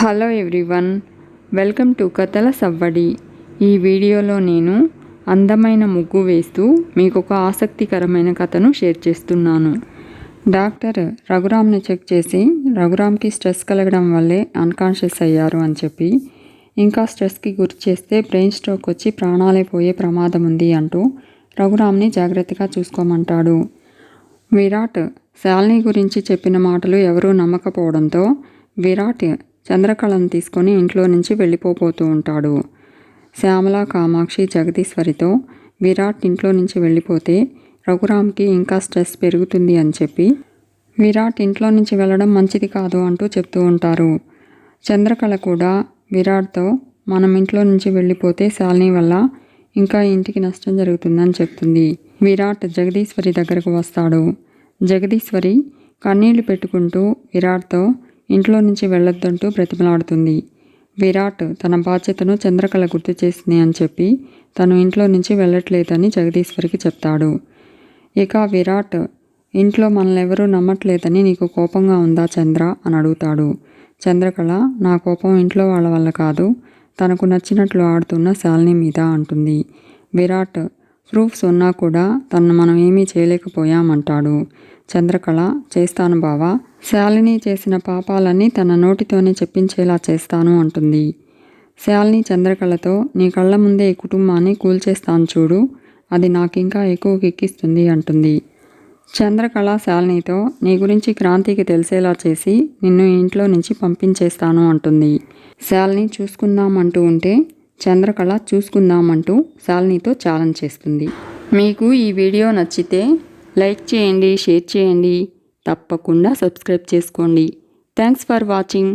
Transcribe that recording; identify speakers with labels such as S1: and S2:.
S1: Hello everyone welcome to కథల సవ్వడి. ఈ వీడియోలో నేను అందమైన ముగ్గు వేస్తూ మీకు ఒక ఆసక్తికరమైన కథను షేర్ చేస్తున్నాను. డాక్టర్ రఘురామ్ని చెక్ చేసి రఘురామ్కి స్ట్రెస్ కలగడం వల్లే అన్కాన్షియస్ అయ్యారు అని చెప్పి ఇంకా స్ట్రెస్కి గురి చేస్తే బ్రెయిన్ స్ట్రోక్ వచ్చి ప్రాణాలే పోయే ప్రమాదం ఉంది అంటూ రఘురామ్ని జాగ్రత్తగా చూసుకోమంటాడు. విరాట్ శాలిని గురించి చెప్పిన మాటలు ఎవరూ నమ్మకపోవడంతో విరాట్ చంద్రకళను తీసుకొని ఇంట్లో నుంచి వెళ్ళిపోబోతూ ఉంటాడు. శ్యామల కామాక్షి జగదీశ్వరితో విరాట్ ఇంట్లో నుంచి వెళ్ళిపోతే రఘురామ్కి ఇంకా స్ట్రెస్ పెరుగుతుంది అని చెప్పి విరాట్ ఇంట్లో నుంచి వెళ్ళడం మంచిది కాదు అంటూ చెప్తూ ఉంటారు. చంద్రకళ కూడా విరాట్తో మనం ఇంట్లో నుంచి వెళ్ళిపోతే శాలిని వల్ల ఇంకా ఇంటికి నష్టం జరుగుతుందని చెప్తుంది. విరాట్ జగదీశ్వరి దగ్గరకు వస్తాడు. జగదీశ్వరి కన్నీళ్ళు పెట్టుకుంటూ విరాట్తో ఇంట్లో నుంచి వెళ్ళొద్దంటూ బ్రతిమలాడుతుంది విరాట్ తన బాధ్యతను చంద్రకళ గుర్తు చేసింది అని చెప్పి తను ఇంట్లో నుంచి వెళ్ళట్లేదని జగదీశ్వరికి చెప్తాడు. ఇక విరాట్ ఇంట్లో మనలెవరూ నమ్మట్లేదని నీకు కోపంగా ఉందా చంద్ర అని అడుగుతాడు. చంద్రకళ నా కోపం ఇంట్లో వాళ్ళ వల్ల కాదు తనకు నచ్చినట్లు ఆడుతున్న శాలిని మీద అంటుంది. విరాట్ ప్రూఫ్స్ ఉన్నా కూడా తను మనం ఏమీ చేయలేకపోయామంటాడు. చంద్రకళ చేస్తాను బావా. శాలిని చేసిన పాపాలన్నీ తన నోటితోనే చెప్పించేలా చేస్తాను అంటుంది. శాలిని చంద్రకళతో నీ కళ్ళ ముందే ఈ కుటుంబాన్ని కూల్చేస్తాను చూడు. అది నాకింకా ఎక్కువ కిక్కిస్తుంది అంటుంది. చంద్రకళ శాలినితో నీ గురించి క్రాంతికి తెలిసేలా చేసి నిన్ను ఇంట్లో నుంచి పంపించేస్తాను అంటుంది. శాలిని చూసుకుందామంటూ ఉంటే చంద్రకళ చూసుకుందామంటూ శాలినితో ఛాలెంజ్ చేస్తుంది. మీకు ఈ వీడియో నచ్చితే లైక్ చేయండి షేర్ చేయండి. తప్పకుండా సబ్స్క్రైబ్ చేసుకోండి. Thanks for watching.